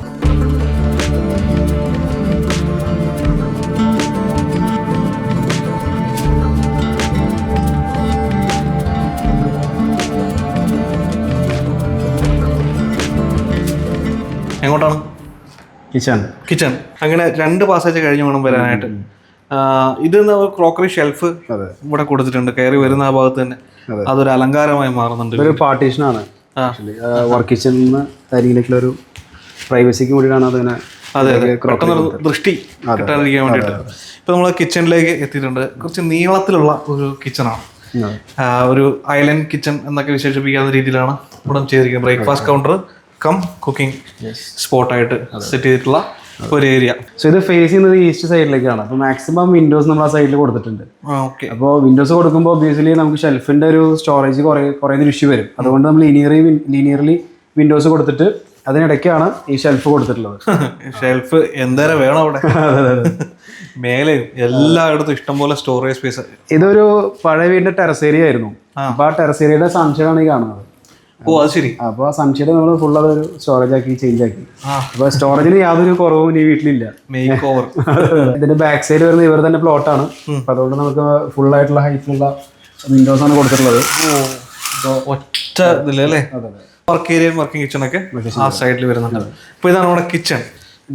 കിച്ചൺ. കിച്ചൺ. അങ്ങനെ രണ്ട് പാസേജ് കഴിഞ്ഞ് വേണം വരാനായിട്ട്. ഇത് ക്രോക്കറി ഷെൽഫ് ഇവിടെ കൊടുത്തിട്ടുണ്ട്. കയറി വരുന്ന ആ ഭാഗത്ത് തന്നെ. അതൊരു അലങ്കാരമായി മാറുന്നുണ്ട്. ഒരു പാർട്ടീഷൻ ആണ് ആ. വർക്ക് കിച്ചണിൽ നിന്ന് ഒരു പ്രൈവസിക്ക് വേണ്ടിയിട്ടാണ് അതെ അതെ. പെട്ടെന്നൊരു ദൃഷ്ടി കിട്ടാതിരിക്കാൻ വേണ്ടിയിട്ട്. ഇപ്പൊ നമ്മൾ കിച്ചണിലേക്ക് എത്തിയിട്ടുണ്ട്. കുറച്ച് നീളത്തിലുള്ള ഒരു കിച്ചണാണ് ഒരു ഐലൻഡ് കിച്ചൺ എന്നൊക്കെ വിശേഷിപ്പിക്കാവുന്ന രീതിയിലാണ് ഇവിടെ ചെയ്തിരിക്കുന്നത്. ബ്രേക്ക്ഫാസ്റ്റ് കൗണ്ടർ കം കുക്കിംഗ് സ്പോട്ടായിട്ട് സെറ്റ് ചെയ്തിട്ടുള്ള ഒരു ഏരിയ സോ ഇത് ഫേസ് ചെയ്യുന്നത് ഈസ്റ്റ് സൈഡിലേക്കാണ് അപ്പോൾ മാക്സിമം വിൻഡോസ് നമ്മൾ ആ സൈഡിൽ കൊടുത്തിട്ടുണ്ട് അപ്പോൾ വിൻഡോസ് കൊടുക്കുമ്പോൾ ഒബിയസ്ലി നമുക്ക് ഷെൽഫിന്റെ ഒരു സ്റ്റോറേജ് കുറേ കുറേ ഇഷ്യൂ വരും. അതുകൊണ്ട് നമ്മൾ ലീനിയറി ലീനിയർലി വിൻഡോസ് കൊടുത്തിട്ട് അതിനിടയ്ക്കാണ് ഈ ഷെൽഫ് കൊടുത്തിട്ടുള്ളത്. ഷെൽഫ് എന്തേരം വേണം അവിടെ? മേലെ എല്ലായിടത്തും ഇഷ്ടംപോലെ സ്റ്റോറേജ് സ്പേസ് ഇതൊരു പഴയ വീടിന്റെ ടെറസ് ഏരിയ ആയിരുന്നു. അപ്പൊ ആ ടെറസ് ഏരിയയുടെ സംശയമാണ് ഈ കാണുന്നത്. ഓ അത് ശരി. അപ്പോൾ ആ സംശയം നമ്മൾ ഫുൾ അതൊരു സ്റ്റോറേജ് ആക്കി ചേഞ്ച് ആക്കി. അപ്പൊ അപ്പോൾ സ്റ്റോറേജിന് യാതൊരു കുറവും ഈ വീട്ടിലില്ല. മേക്ക് ഓവർ ഇതിന്റെ ബാക്ക് സൈഡ് വരുന്ന ഇവർ തന്നെ പ്ലോട്ടാണ് അപ്പൊ അതുകൊണ്ട് നമുക്ക് ഫുൾ ആയിട്ടുള്ള ഹൈറ്റിലുള്ള വിൻഡോസ് ആണ് കൊടുത്തിട്ടുള്ളത്. ഒറ്റ ഇതിലല്ലേ വർക്ക് ഏരിയ വർക്കിംഗ് കിച്ചൺ ഒക്കെ ആ സൈഡിൽ വരുന്നുണ്ട്. അപ്പൊ ഇതാണ് നമ്മുടെ കിച്ചൺ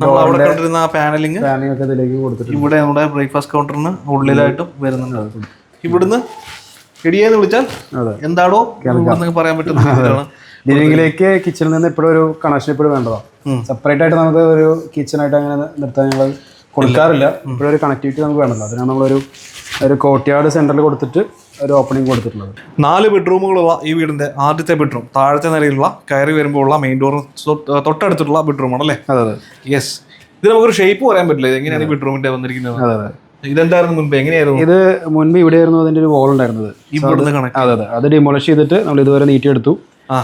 നമ്മൾ അവിടെ കണ്ടിരുന്ന ആ പാനലിംഗ് ഫാനിങ് ഒക്കെ ഇതിലേക്ക് കൊടുത്തിട്ടുണ്ട്. ഇവിടെ നമ്മുടെ ബ്രേക്ക്ഫാസ്റ്റ് കൗണ്ടറിന് ഉള്ളിലായിട്ടും വരുന്നുണ്ട്. ഇവിടുന്ന് ഇടിയെന്ന് വിളിച്ചാൽ എന്താണോ എന്താടോ പറയാൻ പറ്റുന്ന ലിവിംഗിലേക്ക് കിച്ചണിൽ നിന്ന് എപ്പോഴും ഒരു കണക്ഷൻ ഇപ്പോഴും വേണ്ടതാണ് സെപ്പറേറ്റ് ആയിട്ട് നമുക്ക് ഒരു കിച്ചണായിട്ട് അങ്ങനെ നിർത്താൻ ഞങ്ങൾ കൊടുക്കാറില്ല. ഇപ്പോഴും ഒരു കണക്ടിവിറ്റി നമുക്ക് വേണമല്ലോ അതിനാണ് നമ്മളൊരു ഒരു കോട്ടയാട് സെന്ററിൽ കൊടുത്തിട്ട് ഒരു ഓപ്പണിംഗ് കൊടുത്തിട്ടുള്ളത്. നാല് ബെഡ്റൂമുകളുള്ള ഈ വീടിന്റെ ആദ്യത്തെ ബെഡ്റൂം താഴത്തെ നിലയിലുള്ള കയറി വരുമ്പോൾ ഉള്ള മെയിൻ ഡോർ തൊട്ടടുത്തുള്ള ബെഡ്റൂമാണ് അല്ലേ അതെ അതെ. യെസ് ഇത് നമുക്കൊരു ഷേപ്പ് പറയാൻ പറ്റില്ല. എങ്ങനെയാണ് ഈ ബെഡ്റൂമിന്റെ വന്നിരിക്കുന്നത്? അതെ അതെ. ഇതെന്തായിരുന്നു മുൻപ്? എങ്ങനെയായിരുന്നു? ഇത് മുൻപ് ഇവിടെയായിരുന്നു അതിന്റെ ഒരു വോൾ ഉണ്ടായിരുന്നത്. അതെ അതെ അത്. ഡിമോളിഷ് ചെയ്തിട്ട് നമ്മൾ ഇതുവരെ നീറ്റിയെടുത്തു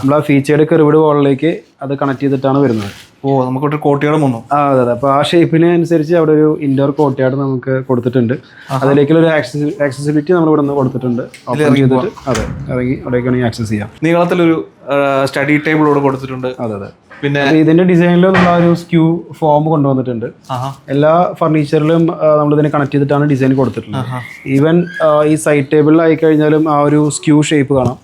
നമ്മൾ ആ ഫീച്ചേർഡ് കെറിവിഡ് വോളിലേക്ക് അത് കണക്ട് ചെയ്തിട്ടാണ് വരുന്നത്. ഓ നമുക്കൊരു കോട്ടിയോടെ വന്നു. ആ അതെ അതെ. അപ്പോൾ ആ ഷേപ്പിന് അനുസരിച്ച് അവിടെ ഒരു ഇൻഡോർ കോട്ടയാട് നമുക്ക് കൊടുത്തിട്ടുണ്ട്. അതിലേക്കുള്ള ഒരു ആക്സസിബിലിറ്റി നമ്മൾ ഇവിടെ നിന്ന് കൊടുത്തിട്ടുണ്ട് ഓപ്പൺ ചെയ്തിട്ട്. അതെ ഇറങ്ങി അവിടേക്കാണെങ്കിൽ ആക്സസ് ചെയ്യാം. നീളത്തിലൊരു സ്റ്റഡി ടേബിൾ ഇവിടെ കൊടുത്തിട്ടുണ്ട്. അതെ അതെ. പിന്നെ ഇതിന്റെ ഡിസൈനിലുള്ള നമ്മൾ ഒരു സ്ക്യൂ ഫോം കൊണ്ടുവന്നിട്ടുണ്ട്. എല്ലാ ഫർണിച്ചറിലും നമ്മൾ ഇതിനെ കണക്ട് ചെയ്തിട്ടാണ് ഡിസൈൻ കൊടുത്തിട്ടുള്ളത്. ഈവൻ ഈ സൈഡ് ടേബിളിൽ ആയി കഴിഞ്ഞാലും ആ ഒരു സ്ക്യൂ ഷേപ്പ് കാണാം.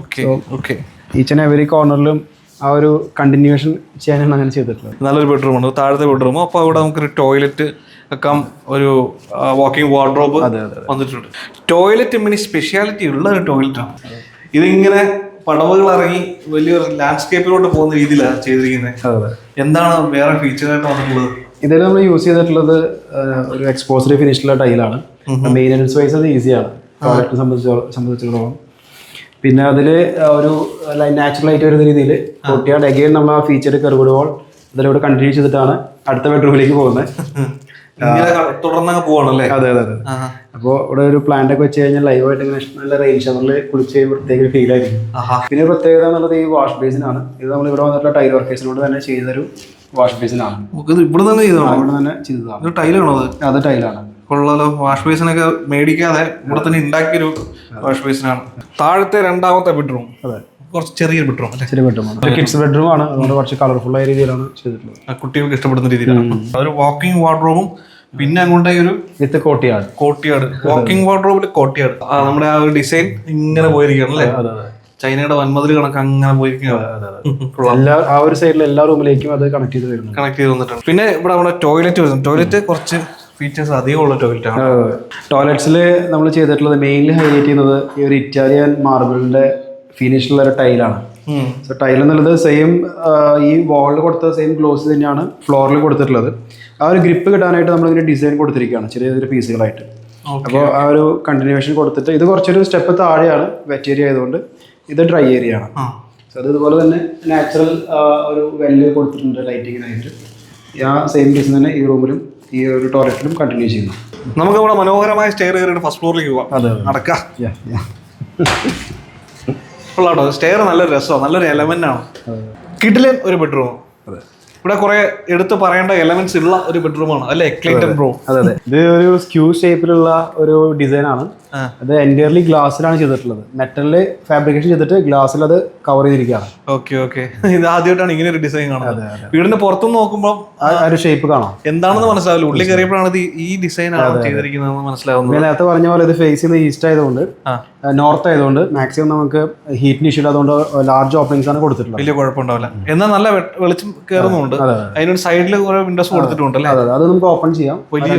Okay okay. Each and every കോർണറിലും ആ ഒരു കണ്ടിന്യൂഷൻ ചെയ്യാനാണ് അങ്ങനെ ചെയ്തിട്ടുള്ളത്. നല്ലൊരു ബെഡ്റൂം ഉണ്ട്. താഴത്തെ ബെഡ്റൂം അപ്പോൾ അവിടെ നമുക്കൊരു ടോയ്ലറ്റ് വെക്കാം. ഒരു വാക്കിംഗ് വാർഡ്രോബ് വന്നിട്ടുണ്ട്. ടോയ്ലറ്റ് മിനി സ്പെഷ്യാലിറ്റി ഉള്ള ഒരു ടോയ്ലറ്റാണ് ഇതിങ്ങനെ പടവുകൾ ഇറങ്ങി വലിയൊരു ലാൻഡ്സ്കേപ്പിലോട്ട് പോകുന്ന രീതിയിലാണ് ചെയ്തിരിക്കുന്നത് എന്താണ് വേറെ ഫീച്ചറായിട്ട് വന്നിട്ടുള്ളത്? ഇതിൽ നമ്മൾ യൂസ് ചെയ്തിട്ടുള്ളത് ഒരു എക്സ്പോസറി ഫിനിഷിലുള്ള ടൈലാണ് മെയിന്റനൻസ് വൈസ് അത് ഈസിയാണ് പ്രോഡക്റ്റ് സംബന്ധിച്ചോ സംബന്ധിച്ചിടത്തോളം. പിന്നെ അതിൽ ഒരു നാച്ചുറൽ ആയിട്ട് വരുന്ന രീതിയിൽ പൊട്ടിയാണ്ട് അഗെയിൻ നമ്മൾ ആ ഫീച്ചർ കറിവിടുമ്പോൾ അതിലൂടെ കണ്ടിന്യൂ ചെയ്തിട്ടാണ് അടുത്ത ബെഡ്റൂമിലേക്ക് പോകുന്നത് തുടർന്നങ്ങ് പോവാണല്ലേ? അതെ അതെ അതെ. അപ്പോൾ ഇവിടെ ഒരു പ്ലാന്റ് ഒക്കെ വെച്ച് കഴിഞ്ഞാൽ ലൈവായിട്ട് ഇങ്ങനെ നല്ല റെയിൻ ഷവറിൽ കുളിച്ച് പ്രത്യേക ഫീൽ ആയിരിക്കും. പിന്നെ പ്രത്യേകത എന്നുള്ളത് ഈ വാഷ് ബേസിനാണ് ഇത് നമ്മൾ ഇവിടെ വന്നിട്ടുള്ള ടൈൽ വർക്കേഴ്സിനോട് തന്നെ ചെയ്തൊരു വാഷ് ബേസിനാണ് ഇവിടെ തന്നെ ചെയ്തതാണ്? ഇവിടെ തന്നെ ചെയ്തതാണ്. ടൈലാണോ അത്? അത് ടൈലാണ് കൊള്ളാലോ. വാഷ് ബേസിനൊക്കെ മേടിക്കാതെ ഇവിടെ തന്നെ ഉണ്ടാക്കിയൊരു വാഷ് ബേസിനാണ് താഴത്തെ രണ്ടാമത്തെ ബെഡ്റൂം അതെ. കുറച്ച് ചെറിയ ബെഡ്റൂം അല്ലേ? ചെറിയ ബെഡ്റൂം ആണ് കിഡ്സ് ബെഡ്റൂം ആണ് അതുകൊണ്ട് കുറച്ച് കളർഫുൾ ആയ രീതിയിലാണ് ചെയ്തിട്ടുള്ളത്. ആ കുട്ടികൾക്ക് ഇഷ്ടപ്പെടുന്ന രീതിയിലാണ്. അതൊരു വാക്കിംഗ് വാർഡ്രോബും പിന്നെ അങ്ങോട്ടേ ഒരു വിത്ത് കോട്ടിയാട്. കോട്ടിയാട്. വാക്കിംഗ് വാർഡ്രോബിൽ കോട്ടിയാട്. ആ നമ്മുടെ ആ ഒരു ഡിസൈൻ ഇങ്ങനെ പോയിരിക്കുകയാണ് അല്ലേ? ചൈനയുടെ വൻമതിൽ കണക്ക് അങ്ങനെ പോയിരിക്കുകയാണ്. എല്ലാ ആ ഒരു സൈഡിൽ എല്ലാ റൂമിലേക്കും അത് കണക്ട് ചെയ്ത് വരുന്നു കണക്ട് ചെയ്ത് വന്നിട്ടുണ്ട്. പിന്നെ ഇവിടെ നമ്മുടെ ടോയ്ലറ്റ് വരുന്നു. ടോയ്ലറ്റ് കുറച്ച് ഫീച്ചേഴ്സ് അധികമുള്ള ടോയ്ലറ്റ് ആണ്. ടോയ്ലറ്റ്സിൽ നമ്മൾ ചെയ്തിട്ടുള്ളത് മെയിൻലി ഹൈലൈറ്റ് ചെയ്യുന്നത് ഈ ഒരു ഇറ്റാലിയൻ മാർബിളിന്റെ ഫിനിഷിലുള്ള ഒരു ടൈലാണ് സോ ടൈൽ എന്നുള്ളത് സെയിം ഈ വാളിൽ കൊടുത്ത സെയിം ഗ്ലോസ് തന്നെയാണ് ഫ്ലോറിൽ കൊടുത്തിട്ടുള്ളത്. ആ ഒരു ഗ്രിപ്പ് കിട്ടാനായിട്ട് നമ്മൾ ഇതിന് ഡിസൈൻ കൊടുത്തിരിക്കുകയാണ് ചെറിയ ചെറിയ പീസുകളായിട്ട് അപ്പോൾ ആ ഒരു കണ്ടിന്യൂവേഷൻ കൊടുത്തിട്ട് ഇത് കുറച്ചൊരു സ്റ്റെപ്പ് താഴെയാണ് വെറ്റ് ഏരിയ ആയതുകൊണ്ട് ഇത് ഡ്രൈ ഏരിയ ആണ്. സോ അത് ഇതുപോലെ തന്നെ നാച്ചുറൽ ഒരു വെല്ല് കൊടുത്തിട്ടുണ്ട് ലൈറ്റിങ്ങിനായിട്ട് ആ സെയിം ഡിസൈൻ തന്നെ ഈ റൂമിലും ഈ ഒരു ടോയ്ലറ്റിലും കണ്ടിന്യൂ ചെയ്യുന്നു. നമുക്ക് നമ്മുടെ മനോഹരമായ സ്റ്റെയർ കയറിയിട്ട് ഫസ്റ്റ് ഫ്ലോറിലേക്ക് പോവാം. അതെ നടക്കാം. കൊള്ളാട്ടോ സ്റ്റെയർ നല്ലൊരു രസമാണ് നല്ലൊരു എലമെന്റ് ആണ്. കിഡിലൻ ഒരു ബെഡ്റൂം ഇവിടെ കുറെ എടുത്തു പറയേണ്ട എലമെന്റ്സ് ഉള്ള ഒരു ബെഡ്റൂമാണ് അല്ലേ? ക്ലീറ്റൻ റൂം അതെ. അതെ ഇത് ഒരു സ്ക്യൂ ഷേപ്പിലുള്ള ഒരു ഡിസൈൻ ആണ്. അത് എന്റയർലി ഗ്ലാസ്സിലാണ് ചെയ്തിട്ടുള്ളത്. മെറ്റലിൽ ഫാബ്രിക്കേഷൻ ചെയ്തിട്ട് ഗ്ലാസ്സിൽ അത് കവർ ചെയ്തിരിക്കുകയാണ്. ഓക്കെ ഓക്കെ ഇത് ആദ്യമായിട്ടാണ് ഇങ്ങനെ ഒരു ഡിസൈൻ കാണുന്നത്. വീടിന്റെ പുറത്തുനിന്ന് നോക്കുമ്പോൾ ആ ഒരു ഷേപ്പ് കാണാം. എന്താണെന്ന് മനസ്സിലാവില്ല. ഉള്ളിൽ കയറിയപ്പോഴാണ് ഈ ഡിസൈൻ ആണ് ചെയ്തിരിക്കുന്നതെന്ന് മനസ്സിലാവുന്നത്. ഞാൻ നേരത്തെ പറഞ്ഞ പോലെ ഇത് ഫേസ് ചെയ്യുന്ന ഈസ്റ്റ് ആയതുകൊണ്ട് നോർത്ത് ആയതുകൊണ്ട് മാക്സിമം നമുക്ക് ഹീറ്റിന് ഇഷ്യൂ അതുകൊണ്ട് ലാർജ് ഓപ്പണിങ്സ് ആണ് കൊടുത്തിട്ടുള്ളത്. വലിയ കുഴപ്പമുണ്ടാവില്ല. എന്നാൽ നല്ല വെളിച്ചം കയറുന്നുണ്ട്. അതിനൊരു സൈഡിൽ കുറെ വിൻഡോസ് കൊടുത്തിട്ടുണ്ട് അല്ലേ അതെ നമുക്ക് ഓപ്പൺ ചെയ്യാം. വലിയ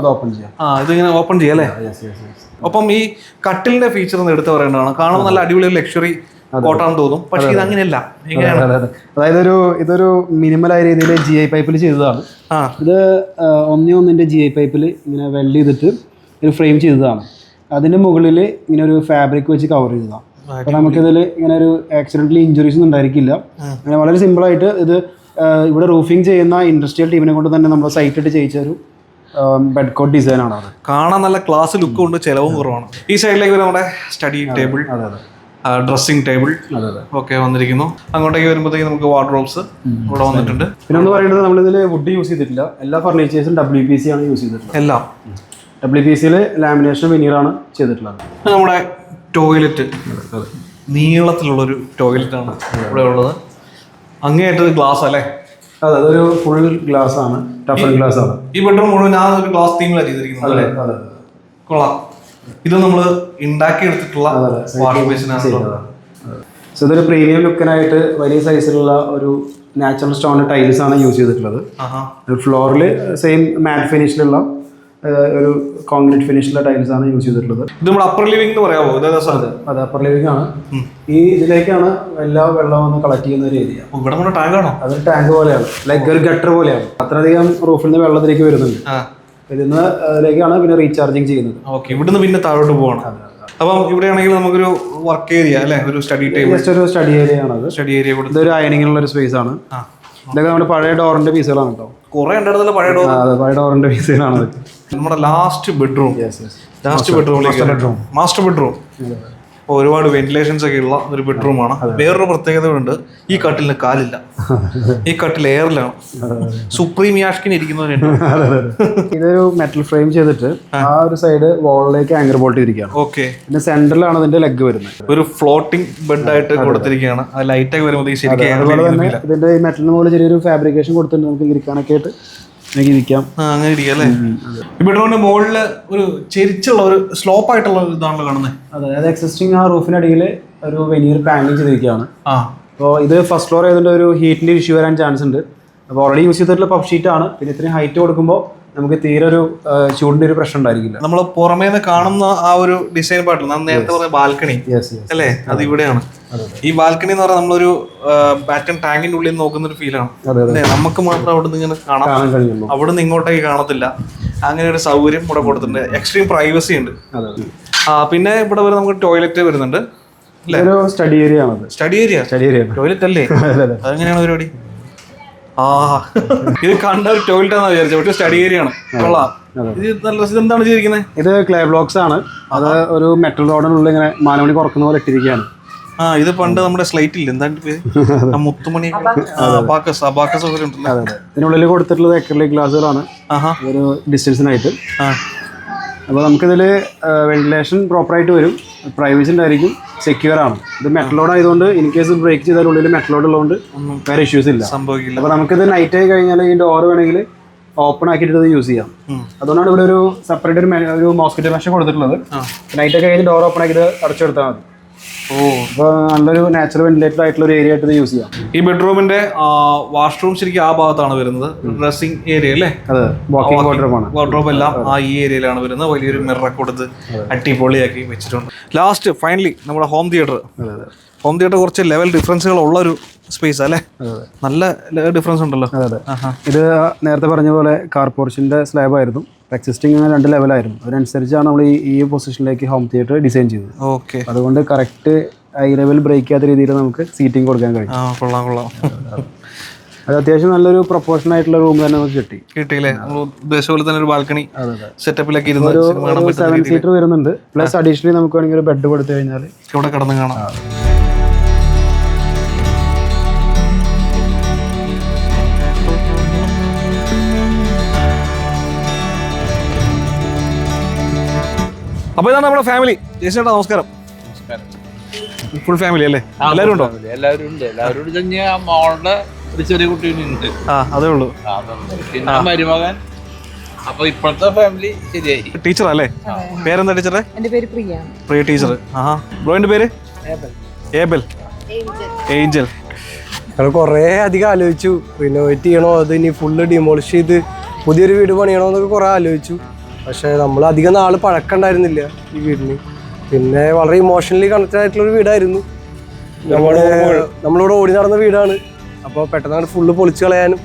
അത് ഓപ്പൺ ചെയ്യാം. ആ ഇത് ഇങ്ങനെ ഓപ്പൺ ചെയ്യാം അല്ലേ? അപ്പം ഈ കട്ടിലിന്റെ ഫീച്ചർ ഒന്ന് എടുത്തു പറയേണ്ടതാണ്. കാണുമ്പോൾ നല്ല അടിപൊളി ലക്ഷറി കോട്ടാന്ന് തോന്നും. പക്ഷെ ഇത് അങ്ങനെയല്ല അതായത് ഒരു ഇതൊരു മിനിമലായ രീതിയിൽ ജി ഐ പൈപ്പിൽ ചെയ്തതാണ്. ഇത് ഒന്നേ ഒന്നിന്റെ ജി ഐ പൈപ്പിൽ ഇങ്ങനെ വെൽഡ് ചെയ്തിട്ട് ഒരു ഫ്രെയിം ചെയ്തതാണ്. അതിന്റെ മുകളിൽ ഇങ്ങനെ ഒരു ഫാബ്രിക് വെച്ച് കവർ ചെയ്തതാണ്. അപ്പൊ നമുക്കിതിൽ ഇങ്ങനെ ഒരു ആക്സിഡന്റലി ഇഞ്ചുറീസ് ഒന്നും ഉണ്ടായിരിക്കില്ല. അങ്ങനെ വളരെ സിമ്പിളായിട്ട് ഇത് ഇവിടെ റൂഫിംഗ് ചെയ്യുന്ന ഇൻഡസ്ട്രിയൽ ടീമിനെ കൊണ്ട് തന്നെ നമ്മൾ സൈറ്റിട്ട് ചെയ്യിച്ച ഒരു ബെഡ് കോട്ട് ഡിസൈനാണ് അത്. കാണാൻ നല്ല ക്ലാസ് ലുക്ക് ഉണ്ട് ചിലവും കുറവാണ്. ഈ സൈഡിലേക്ക് നമ്മുടെ സ്റ്റഡി ടേബിൾ അതെ അതെ. ഡ്രസ്സിംഗ് ടേബിൾ ഒക്കെ വന്നിരിക്കുന്നു. അങ്ങോട്ടേക്ക് വരുമ്പോഴത്തേക്ക് നമുക്ക് വാർഡ്രോബ്സ് ഇവിടെ വന്നിട്ടുണ്ട്. പിന്നെ ഒന്ന് പറയുന്നത് നമ്മൾ നമ്മളിതിൽ വുഡ് യൂസ് ചെയ്തിട്ടില്ല. എല്ലാ ഫർണിച്ചേഴ്സും ഡബ്ല്യു പി സി ആണ് യൂസ് ചെയ്തിട്ടുള്ളത്. എല്ലാം. ഡബ്ല്യു പി സിയിൽ ലാമിനേഷൻ വിനീറാണ് ചെയ്തിട്ടുള്ളത്. നമ്മുടെ ടോയ്ലറ്റ് നീളത്തിലുള്ളൊരു ടോയ്ലറ്റ് ആണ് ഇവിടെ ഉള്ളത്. അങ്ങേയറ്റത് ഗ്ലാസ് അല്ലേ? അതെ അതൊരു ഫുൾ ഗ്ലാസ് ആണ്. ടഫൻ ഗ്ലാസ് ആണ്. ഈ ബെഡ്റൂം മുഴുവൻ ആ ഒരു ഗ്ലാസ് തീമിലാണ് ചെയ്തിരിക്കുന്നത് അല്ലേ? അതെ. കൊള്ളാം. ഇത് നമ്മൾ ഉണ്ടാക്കിയെടുത്തിട്ടുള്ള അതെ, വാഷ് ആണ് സോ ഇതൊരു പ്രീമിയം ലുക്കിനായിട്ട് വലിയ സൈസിലുള്ള ഒരു നാച്ചുറൽ സ്റ്റോൺ ടൈൽസ് ആണ് യൂസ് ചെയ്തിട്ടുള്ളത്. ഫ്ലോറിൽ സെയിം മാറ്റ് ഫിനിഷിലുള്ള ഒരു കോൺക്രീറ്റ് ഫിനിഷിലുള്ള ടൈൽസ് ആണ് യൂസ് ചെയ്തിട്ടുള്ളത്. ഇത് നമ്മൾ അപ്പർ ലിവിംഗ് എന്ന് പറയാമോ അതെ അപ്പർ ലിവിംഗ് ആണ്. ഈ ഇതിലേക്കാണ് എല്ലാ വെള്ളം ഒന്ന് കളക്ട് ചെയ്യുന്ന ഒരു ഏരിയ ഇവിടെ നമ്മുടെ ടാങ്ക് ആണോ? അതൊരു ടാങ്ക് പോലെയാണ്. ലൈക്ക് ഒരു ഗട്ടർ പോലെയാണ്. അത്രയധികം റൂഫിൽ നിന്ന് വെള്ളത്തിലേക്ക് വരുന്നുണ്ട്. ഇതിന്ന് അതിലേക്കാണ് പിന്നെ റീചാർജിങ് ചെയ്യുന്നത്. ഓക്കെ ഇവിടുന്ന് പിന്നെ താഴോട്ട് പോകണം അപ്പം ഇവിടെയാണെങ്കിൽ നമുക്കൊരു വർക്ക് ഏരിയ അല്ലേ? ഒരു സ്റ്റഡി ടേബിൾ ജസ്റ്റ് ഒരു സ്റ്റഡി ഏരിയ ആണ് സ്റ്റഡി ഏരിയ കൊടുത്ത്. ഇതൊരു അയണിങ്ങിനുള്ള ഒരു സ്പേസ് ആണ്. ഇതൊക്കെ നമ്മുടെ പഴയ ഡോറിന്റെ പീസുകളാണ് കേട്ടോ കുറെ ഉണ്ടായിരുന്നല്ലോ പഴയ ഡോർ അതെ പഴയ ഡോറിന്റെ പീസുകളാണ് നമ്മുടെ ലാസ്റ്റ് ബെഡ്റൂം ലാസ്റ്റ് ബെഡ്റൂമിലേക്ക് മാസ്റ്റർ ബെഡ്റൂം ഒരുപാട് വെന്റിലേഷൻസ് ഒക്കെ ഉള്ള ഒരു ബെഡ്റൂമാണ് വേറൊരു പ്രത്യേകത ഉണ്ട് ഈ കട്ടിലിന് കാലില്ല. ഈ കട്ടിൽ എയറിലാണ് സുപ്രീം യാഷ്കിന് ഇരിക്കുന്നവരുണ്ട് ഇതൊരു മെറ്റൽ ഫ്രെയിം ചെയ്തിട്ട് ആ. ഒരു സൈഡ് വാളിലേക്ക് ആങ്കർ ബോൾട്ട് ഇരിക്കുകയാണ്. ഓക്കെ പിന്നെ സെന്ററിലാണ് അതിന്റെ ലെഗ് വരുന്നത്. ഒരു ഫ്ലോട്ടിംഗ് ബെഡ് ആയിട്ട് കൊടുത്തിരിക്കുകയാണ്. അത് ലൈറ്റ് ഒക്കെ വരുമ്പോൾ ശരിക്കും ഇതിന്റെ ഈ മെറ്റലിന് മുകളിൽ ചെറിയൊരു ഫാബ്രിക്കേഷൻ കൊടുത്തിട്ടുണ്ട് നമുക്ക് ഇരിക്കാനൊക്കെ ആയിട്ട്. ഇരിക്കാം അങ്ങനെ ഇരിക്കുക അല്ലേ? ഈ ബെഡ്റൂമിന്റെ മുകളിൽ ഒരു ചെരിച്ചുള്ള ഒരു സ്ലോപ്പ് ആയിട്ടുള്ള ഒരു ഇതാണല്ലോ കാണുന്നത് അതെ അതായത് എക്സിസ്റ്റിംഗ് ആ റൂഫിനടിയിൽ ഒരു വെനീർ പാനലിംഗ് ചെയ്തിരിക്കുകയാണ്. ആ. അപ്പോൾ ഇത് ഫസ്റ്റ് ഫ്ലോർ ചെയ്തിട്ട് ഒരു ഹീറ്റിന്റെ ഇഷ്യൂ വരാൻ ചാൻസ് ഉണ്ട്. അപ്പോൾ ഓൾറെഡി യൂസ് ചെയ്തിട്ടുള്ള പഫ് ഷീറ്റ് ആണ്. പിന്നെ ഇത്രയും ഹൈറ്റ് കൊടുക്കുമ്പോൾ നമുക്ക് തീരെ ഒരു ചൂടിന്റെ ഒരു പ്രശ്നം ഉണ്ടായിരിക്കില്ല. നമ്മൾ പുറമേ നിന്ന് കാണുന്ന ആ ഒരു ഡിസൈൻ പാട്ടില്ല? നാം നേരത്തെ പറഞ്ഞ ബാൽക്കണി. അല്ലേ? അത്. ഇവിടെയാണ്. ഈ ബാൽക്കണി എന്ന് പറഞ്ഞാൽ നമ്മളൊരു ബാറ്റൺ ടാങ്കിന്റെ ഉള്ളിൽ നോക്കുന്ന ഒരു ഫീലാണ് അല്ലേ? നമുക്ക് മാത്രം അവിടെ നിന്ന് ഇങ്ങനെ കാണാം. അവിടെ നിന്ന് ഇങ്ങോട്ടേക്ക് കാണത്തില്ല. അങ്ങനെ ഒരു സൗകര്യം ഇവിടെ കൊടുത്തിട്ടുണ്ട്. എക്സ്ട്രീം പ്രൈവസി ഉണ്ട്. പിന്നെ ഇവിടെ വരെ നമുക്ക് ടോയ്ലറ്റ് വരുന്നുണ്ട്. Study area study area study area toilet അല്ലേ? അതെങ്ങനെയാണ് പരിപാടി? ആ. ഇത് കണ്ട ഒരു ടോയ്ലറ്റ് ആണെന്ന് വിചാരിച്ചത് പക്ഷേ സ്റ്റഡി ഏരിയ ആണ്. കൊള്ളാം. ഇത് നല്ല രസം. ഇതെന്താണ് ചെയ്തിരിക്കുന്നത് ഇത് ക്ലേ ബ്ലോക്സ് ആണ്. അത് ഒരു മെറ്റൽ റോഡിനുള്ളിൽ ഇങ്ങനെ മാനമണി കുറക്കുന്ന പോലെ ഇട്ടിരിക്കുകയാണ്. ആ ഇത് പണ്ട് നമ്മുടെ സ്ലൈറ്റ് ഇല്ല? എന്താണ് പേര്? ആ മുത്തുമണി. അബാക്കസ്. അബാക്കസ്. ഒക്കെ ഉണ്ടല്ലോ? കൊടുത്തിട്ടുള്ളത് എക്കർലിക് ഗ്ലാസുകളാണ് ആഹാ. ഒരു ഡിസ്റ്റൻസിനായിട്ട് ആ. അപ്പോൾ നമുക്കിതിൽ വെന്റിലേഷൻ പ്രോപ്പറായിട്ട് വരും. പ്രൈവസി ഉണ്ടായിരിക്കും. സെക്യൂർ ആണ്. ഇത് മെറ്റലോഡ് ആയതുകൊണ്ട് ഇൻ കേസ് ബ്രേക്ക് ചെയ്താൽ ഉള്ളിൽ മെറ്റലോഡ് ഉള്ളതുകൊണ്ട് വേറെ ഇഷ്യൂസ് ഇല്ല. സംഭവിക്കില്ല. അപ്പോൾ നമുക്കിത് നൈറ്റ് ആയി കഴിഞ്ഞാൽ ഈ ഡോർ വേണമെങ്കിൽ ഓപ്പൺ ആക്കിയിട്ട് ഇത് യൂസ് ചെയ്യാം. അതുകൊണ്ടാണ് ഇവിടെ ഒരു സെപ്പറേറ്റ് ഒരു ഒരു മോസ്കിറ്റോ മെഷ കൊടുത്തിട്ടുള്ളത്. നൈറ്റ് ഒക്കെ കഴിഞ്ഞ് ഡോർ ഓപ്പൺ ആക്കിയിട്ട് അടച്ചെടുത്താൽ മതി. ഓ അപ്പോൾ നല്ലൊരു നാച്ചുറൽ വെന്റിലേറ്റഡ് ആയിട്ടുള്ള ഒരു ഏരിയ ആയിട്ട് ഇത് യൂസ് ചെയ്യാം. ഈ ബെഡ്റൂമിന്റെ വാഷ്റൂം ശരിക്കും ആ ഭാഗത്താണ് വരുന്നത്. ഡ്രസ്സിംഗ് ഏരിയ അല്ലേ? അതെ വാക്കിംഗ് വാർഡ്രോബ് എല്ലാം ആ ഈ ഏരിയയിലാണ് വരുന്നത്. വലിയൊരു മിറർ കൊടുത്ത് അട്ടിപൊളിയാക്കി വെച്ചിട്ടുണ്ട്. ലാസ്റ്റ് ഫൈനലി നമ്മുടെ ഹോം തിയേറ്റർ ഹോം തിയേറ്റർ കുറച്ച് ലെവൽ ഡിഫറൻസുകൾ ഉള്ള ഒരു സ്പേസ് അല്ലേ? നല്ല ഡിഫറൻസ് ഉണ്ടല്ലോ. അതെ അതെ. ഇത് നേരത്തെ പറഞ്ഞ പോലെ കാർ സ്ലാബായിരുന്നു സ്ലാബ് ആയിരുന്നു. എക്സിസ്റ്റിംഗ് രണ്ട് ലെവലായിരുന്നു അതിനനുസരിച്ചാണ് നമ്മൾ ഈ ഈ പൊസിഷനിലേക്ക് ഹോം തിയേറ്റർ ഡിസൈൻ ചെയ്തത്. ഓക്കെ അതുകൊണ്ട് കറക്റ്റ് ഐ ലെവൽ ബ്രേക്ക് ചെയ്യാത്ത രീതിയിൽ നമുക്ക് സീറ്റിംഗ് കൊടുക്കാൻ കഴിയും. ആ കൊള്ളാം കൊള്ളാം. അത് അത്യാവശ്യം നല്ലൊരു പ്രൊപ്പോർഷൻ ആയിട്ടുള്ള റൂം തന്നെ നമുക്ക് കിട്ടി. കിട്ടിയില്ലേ? ഉദ്ദേശിച്ച പോലെ തന്നെ ഒരു ബാൽക്കണി സെറ്റപ്പിലൊക്കെ ഇരുന്ന് ഒരു സെവൻ സീറ്റർ വരുന്നുണ്ട്. പ്ലസ് അഡീഷണലി നമുക്ക് വേണമെങ്കിൽ ഒരു ബെഡ് കൊടുത്തു കഴിഞ്ഞാൽ ഇവിടെ കിടന്ന് കാണാം. അപ്പൊ ഇതാണ് നമ്മുടെ ഫാമിലി ജയസേട്ടാ നമസ്കാരം. ഫുൾ ഫാമിലി അല്ലേ? എല്ലാവരും ഉണ്ടോ? എല്ലാവരും ഉണ്ട്. എല്ലാവരും മോളുടെ ഒരു ചെറിയ കുട്ടീനുണ്ട് ആ അതേ ഉള്ളൂ. പിന്നെ മരുമകൻ. അപ്പൊ ഇപ്പോഴത്തെ ഫാമിലി ശരിയായി. ടീച്ചർ അല്ലേ? പേരെന്താ ടീച്ചറെ? എന്റെ പേര് പ്രിയ. പ്രിയ ടീച്ചർ. ആഹാ ബ്രോയിന്റെ പേര്? ഏബൽ. ഏഞ്ചൽ. ഞങ്ങൾ കുറേ അധികം ആലോചിച്ചു. റിനോവേറ്റ് ചെയ്യണോ? അത് ഇനി ഫുള്ള് ഡിമോളിഷ് ചെയ്ത് പുതിയൊരു വീട് പണിയണോ എന്നൊക്കെ കുറേ ആലോചിച്ചു. പക്ഷേ നമ്മൾ അധികം നാൾ പഴക്കണ്ടായിരുന്നില്ല ഈ വീടിന്. പിന്നെ വളരെ ഇമോഷണലി കണക്റ്റഡ് ആയിട്ടുള്ള ഒരു വീടായിരുന്നു. നമ്മുടെ നമ്മളിവിടെ ഓടി നടന്ന വീടാണ്. അപ്പോൾ പെട്ടെന്നാണ് ഫുള്ള് പൊളിച്ച് കളയാനും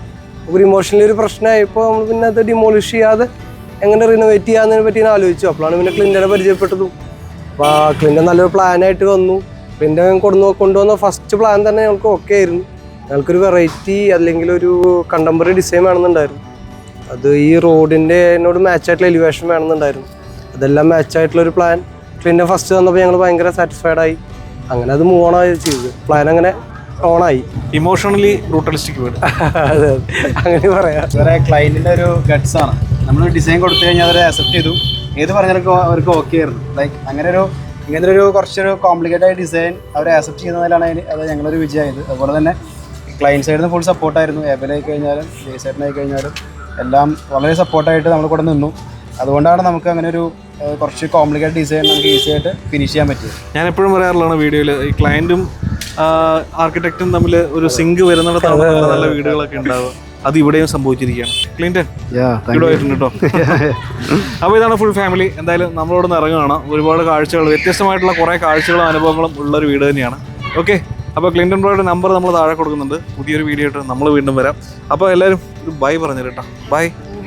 ഒരു ഇമോഷണലി ഒരു പ്രശ്നമായപ്പോൾ നമ്മൾ പിന്നെ അത് ഡിമോളിഷ് ചെയ്യാതെ എങ്ങനെ റിനോവേറ്റ് ചെയ്യാന്നതിനെ പറ്റി ആലോചിച്ചു. അപ്പോഴാണ് പിന്നെ ക്ലിന്റിനെ പരിചയപ്പെട്ടതും. അപ്പോൾ ആ ക്ലിന്റൻ നല്ലൊരു പ്ലാനായിട്ട് വന്നു. പിന്നെ കൊണ്ടു കൊണ്ടുവന്ന ഫസ്റ്റ് പ്ലാൻ തന്നെ ഞങ്ങൾക്ക് ഓക്കെ ആയിരുന്നു. ഞങ്ങൾക്കൊരു വെറൈറ്റി അല്ലെങ്കിൽ ഒരു കണ്ടംപററി ഡിസൈൻ വേണമെന്നുണ്ടായിരുന്നു. അത് ഈ റോഡിന്റെ എന്നോട് മാച്ചായിട്ടുള്ള എലിവേഷൻ വേണമെന്നുണ്ടായിരുന്നു. അതെല്ലാം മാച്ച് ആയിട്ടുള്ള ഒരു പ്ലാൻ ക്ലിന്റൻ ഫസ്റ്റ് വന്നപ്പോൾ ഞങ്ങൾ ഭയങ്കര സാറ്റിസ്ഫൈഡ് ആയി. അങ്ങനെ അത് മൂവ് ഓണായി ആയി ചെയ്തത് പ്ലാൻ അങ്ങനെ ഓണായി ഇമോഷണലി ബ്രൂട്ടലിസ്റ്റിക് വീട് അതെ അതെ. അങ്ങനെ പറയാം. വേറെ ക്ലൈന്റിന്റെ ഒരു ഗട്ട്സ് ആണ്. നമ്മൾ ഡിസൈൻ കൊടുത്തു കഴിഞ്ഞാൽ അവർ അക്സെപ്റ്റ് ചെയ്തു. ഏത് പറഞ്ഞാലും അവർക്ക് ഓക്കെ ആയിരുന്നു. ലൈക്ക് അങ്ങനെ ഒരു ഇങ്ങനെ ഒരു കുറച്ചൊരു കോംപ്ലിക്കേറ്റഡ് ആയ ഡിസൈൻ അവരെ അക്സെപ്റ്റ് ചെയ്യുന്നതിലാണ് അതിന് അത് ഞങ്ങളൊരു വിജയമായത്. അതുപോലെ തന്നെ ക്ലയന്റ് സൈഡിൽ നിന്ന് ഫുൾ സപ്പോർട്ടായിരുന്നു ഏബലായി കഴിഞ്ഞാലും ജയ്സേട്ടനായി കഴിഞ്ഞാലും. എല്ലാം വളരെ സപ്പോർട്ടായിട്ട് നമ്മൾ കൂടെ നിന്നു. അതുകൊണ്ടാണ് നമുക്ക് അങ്ങനെ ഒരു കുറച്ച് കോംപ്ലിക്കേറ്റഡ് ഡിസൈൻ നമുക്ക് ഈസി ആയിട്ട് ഫിനിഷ് ചെയ്യാൻ പറ്റിയത്. ഞാൻ എപ്പോഴും പറയാറുള്ളതാണ് വീഡിയോയിൽ ഈ ക്ലയന്റും ആർക്കിടെക്റ്റും തമ്മിൽ ഒരു സിങ്ക് വരുന്നിടത്താണ് നല്ല നല്ല വീടുകളൊക്കെ ഉണ്ടാവുക അത് ഇവിടെയും സംഭവിച്ചിരിക്കുകയാണ്. ക്ലിന്റൻ ആയിട്ടുണ്ട് കേട്ടോ അപ്പോൾ ഇതാണ് ഫുൾ ഫാമിലി എന്തായാലും നമ്മളോട് ഇറങ്ങുകയാണ്. ഒരുപാട് കാഴ്ചകൾ വ്യത്യസ്തമായിട്ടുള്ള കുറേ കാഴ്ചകളും അനുഭവങ്ങളും ഉള്ളൊരു വീട് തന്നെയാണ്. ഓക്കെ അപ്പോൾ ക്ലിന്റൻ ബ്രോയുടെ നമ്പർ നമ്മൾ താഴെ കൊടുക്കുന്നുണ്ട്. പുതിയൊരു വീഡിയോ ആയിട്ട് നമ്മൾ വീണ്ടും വരാം. അപ്പോൾ എല്ലാവരും ബൈ പറഞ്ഞു കേട്ടോ ബൈ